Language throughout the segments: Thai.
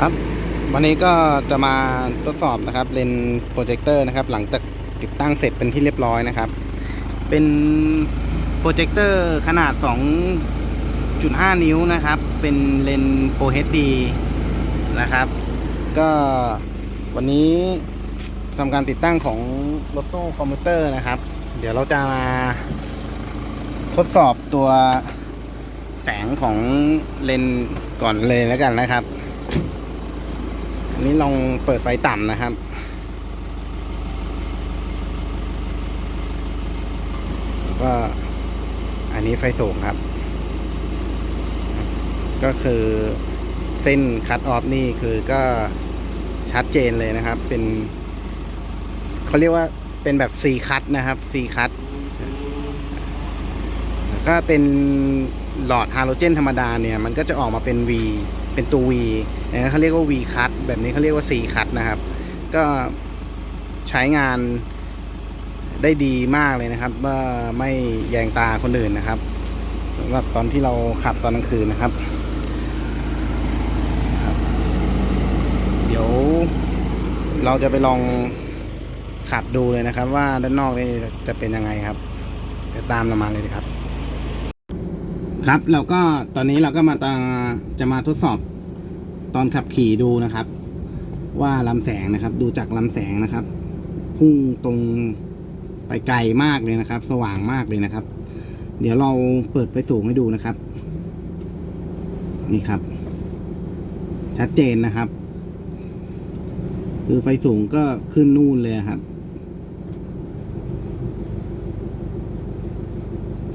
ครับวันนี้ก็จะมาทดสอบนะครับเลนโปรเจคเตอร์นะครับ หลังจากติดตั้งเสร็จเป็นที่เรียบร้อยนะครับ เป็นโปรเจคเตอร์ขนาด 2.5 นิ้วนะครับ เป็นเลนโปร HD นะครับ ก็วันนี้ทำการติดตั้งของรถตู้คอมพิวเตอร์นะครับ เดี๋ยวเราจะมาทดสอบตัวแสงของเลนก่อนเลยแล้วกันนะครับ นี้ลองเปิดไฟต่ำนะครับ ก็อันนี้ไฟสูงครับ ก็คือเส้นคัตออฟนี่คือก็ชัดเจนเลยนะครับ เป็นเขาเรียกว่าเป็นแบบ C คัตนะครับ C คัตก็เป็นหลอดฮาโลเจนธรรมดาเนี่ย มันก็จะออกมาเป็น V เป็นตัว V นะเขาเรียกว่า V คัตแบบนี้เขาเรียกว่า C คัตนะครับ ก็ใช้งานได้ดีมากเลยนะครับ ว่าไม่แยงตาคนอื่นนะครับสำหรับตอนที่เราขับตอนกลางคืนนะครับ เดี๋ยวเราจะไปลองขับดูเลยนะครับ ว่าด้านนอกนี่จะเป็นยังไงครับเดี๋ยวตามเรามาเลยครับ ครับเราก็ตอนนี้เราก็มาจะมาทดสอบ ตอนขับขี่ดูนะครับ ว่าลำแสงนะครับ ดูจากลำแสงนะครับ พุ่งตรงไปไกลมากเลยนะครับ สว่างมากเลยนะครับ เดี๋ยวเราเปิดไฟสูงให้ดูนะครับ นี่ครับ ชัดเจนนะครับคือไฟสูงก็ขึ้นนู่นเลยครับ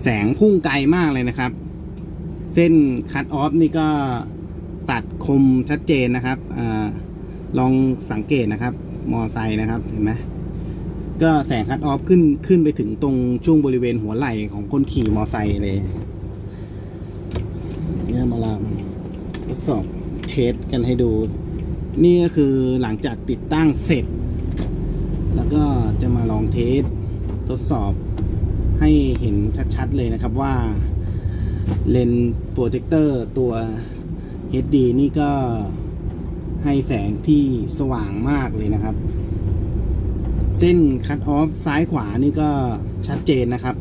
แสงพุ่งไกลมากเลยนะครับ เส้นคัตออฟนี่ก็ ตัดคมชัดเจนนะครับอลองสังเกตนะครับ มอไซค์นะครับเห็นไหมก็แสงคัตออฟขึ้นขึ้นไปถึงตรงช่วงบริเวณหัวไหล่ของคนขี่มอไซค์เลยเนี่ยมาลองทดสอบเทสกันให้ดู นี่ก็คือหลังจากติดตั้งเสร็จ แล้วก็จะมาลองเทสทดสอบให้เห็นชัดๆเลยนะครับว่าเลนโปรเจคเตอร์ตัว HD นี่ก็ให้แสงที่สว่างมากเลยนะครับ เส้นคัตออฟซ้ายขวานี่ก็ชัดเจนนะครับ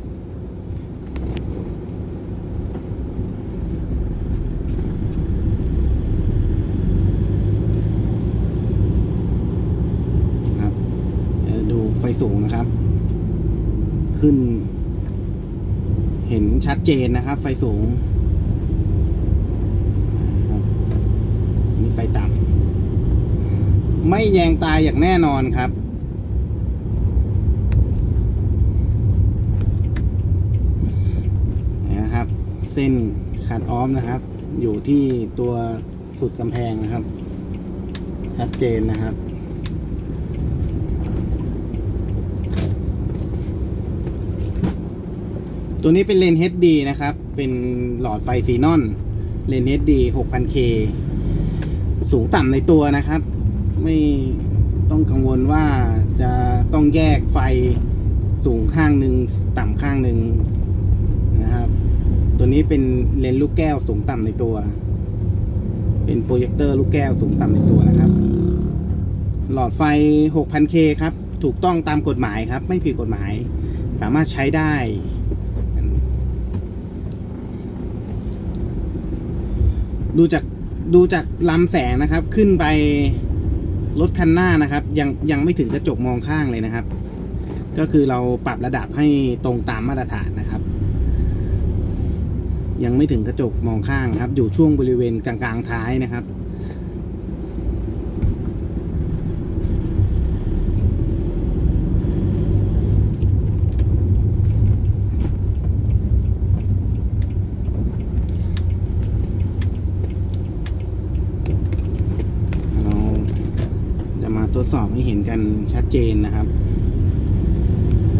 ครับดูไฟสูงนะครับ ขึ้น เห็นชัดเจนนะครับ ไฟสูงครับ นี่ไฟต่ำไม่แยงตายอย่างแน่นอนครับ นะครับ เส้นขาดออฟนะครับ อยู่ที่ตัวสุดกำแพงนะครับ ชัดเจนนะครับตัวนี้เป็นเลนส์ HD นะครับ เป็นหลอดไฟซีนอน เลนส์ HD 6000K สูงต่ำในตัวนะครับ ไม่ต้องกังวลว่าจะต้องแยกไฟสูงข้างหนึ่งต่ำข้างหนึ่งนะครับ ตัวนี้เป็นเลนส์ลูกแก้วสูงต่ำในตัว เป็นโปรเจคเตอร์ลูกแก้วสูงต่ำในตัวนะครับ หลอดไฟ 6000K ครับ ถูกต้องตามกฎหมายครับ ไม่ผิดกฎหมาย สามารถใช้ได้ดูจาก ดูจากลำแสงนะครับ ขึ้นไปรถคันหน้านะครับ ยังยังไม่ถึงกระจกมองข้างเลยนะครับ ก็คือเราปรับระดับให้ตรงตามมาตรฐานนะครับ ยังไม่ถึงกระจกมองข้างครับ อยู่ช่วงบริเวณกลางๆท้ายนะครับ เราจะมาตรวจ สอบให้เห็นกันชัดเจนนะครับ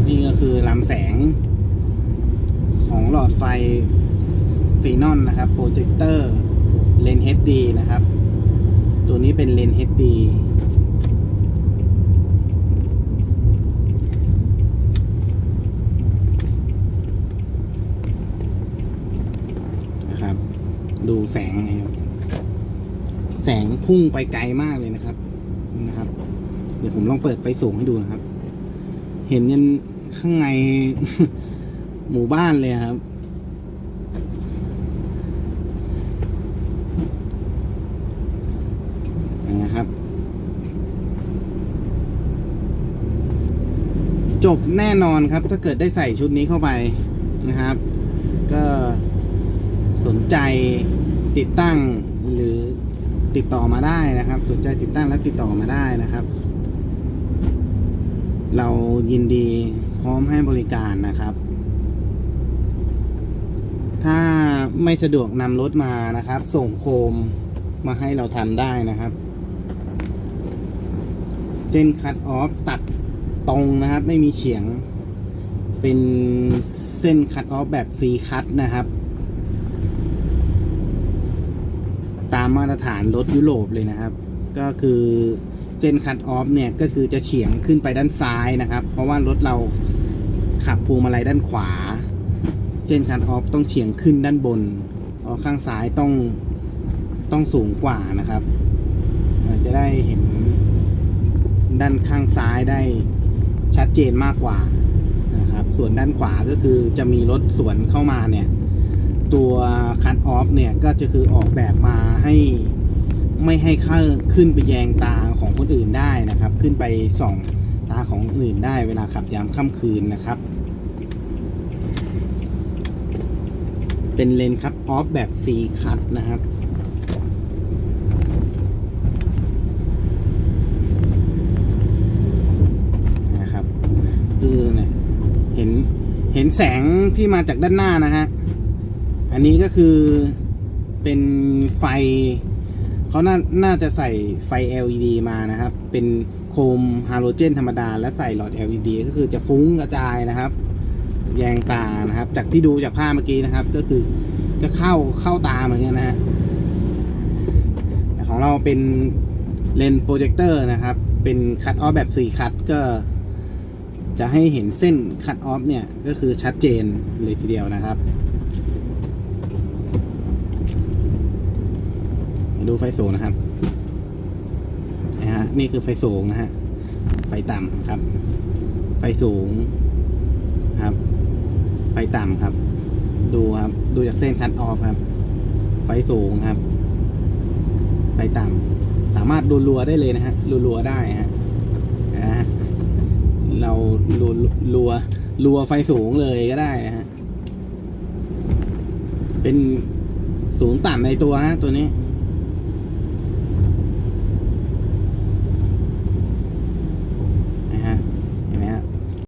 นี่ก็คือลำแสง ของหลอดไฟซีนอนนะครับโปรเจคเตอร์เลนส์ HD นะครับ ตัวนี้เป็นเลนส์ HD นะครับ ดูแสงนะครับ แสงพุ่งไปไกลมากเลยนะครับ ผมลองเปิดไฟสูงให้ดูนะครับ เห็นยันข้างในหมู่บ้านเลยครับ นะครับ จบแน่นอนครับ ถ้าเกิดได้ใส่ชุดนี้เข้าไปนะครับ ก็สนใจติดตั้งหรือติดต่อมาได้นะครับ สนใจติดตั้งและติดต่อมาได้นะครับ เรายินดีพร้อมให้บริการนะครับ ถ้าไม่สะดวกนำรถมานะครับ ส่งโคมมาให้เราทำได้นะครับ เส้นคัตออฟตัดตรงนะครับ ไม่มีเฉียง เป็นเส้นคัตออฟแบบซีคัตนะครับ ตามมาตรฐานรถยุโรปเลยนะครับ ก็คือ เส้นคัตออฟเนี่ยก็คือจะเฉียงขึ้นไปด้านซ้ายนะครับ เพราะว่ารถเราขับพวงมาลัยด้านขวา เส้นคัตออฟต้องเฉียงขึ้นด้านบนเพราะข้างซ้ายต้องต้องสูงกว่านะครับจะได้เห็นด้านข้างซ้ายได้ชัดเจนมากกว่านะครับ ส่วนด้านขวาก็คือจะมีรถสวนเข้ามาเนี่ย ตัวคัตออฟเนี่ยก็จะคือออกแบบมาให้ ไม่ให้เข้าขึ้นไปแยงตาของคนอื่นได้นะครับ ขึ้นไปส่องตาของอื่นได้เวลาขับยามค่ำคืนนะครับ เป็นเลนคัตออฟแบบ C คัตนะครับนะครับคือเนี่ยเห็นเห็นแสงที่มาจากด้านหน้านะฮะ อันนี้ก็คือเป็นไฟ เขาน่าน่าจะใส่ไฟ LED มานะครับ เป็นโคมฮาโลเจนธรรมดา และใส่หลอด LED ก็คือจะฟุ้งกระจายนะครับ แยงตานะครับ จากที่ดูจากภาพเมื่อกี้นะครับ ก็คือจะเข้าเข้าตาเหมือนกันนะฮะแต่ของเราเป็นเลนส์โปรเจคเตอร์นะครับ เป็นคัตออฟแบบ4คัตก็จะให้เห็นเส้นคัตออฟเนี่ย ก็คือชัดเจนเลยทีเดียวนะครับ มา ดูไฟสูงนะครับนะฮะนี่คือไฟสูงนะฮะไฟต่ำครับ ไฟสูงครับ ไฟต่ำครับ ดูครับ ดูจากเส้นคัตออฟครับ ไฟสูงครับ ไฟต่ำสามารถดูรัวได้เลยนะฮะรัวๆได้ฮะนะฮะเรารัวรัวรัวไฟสูงเลยก็ได้ฮะเป็นสูงต่ำในตัวฮะตัวนี้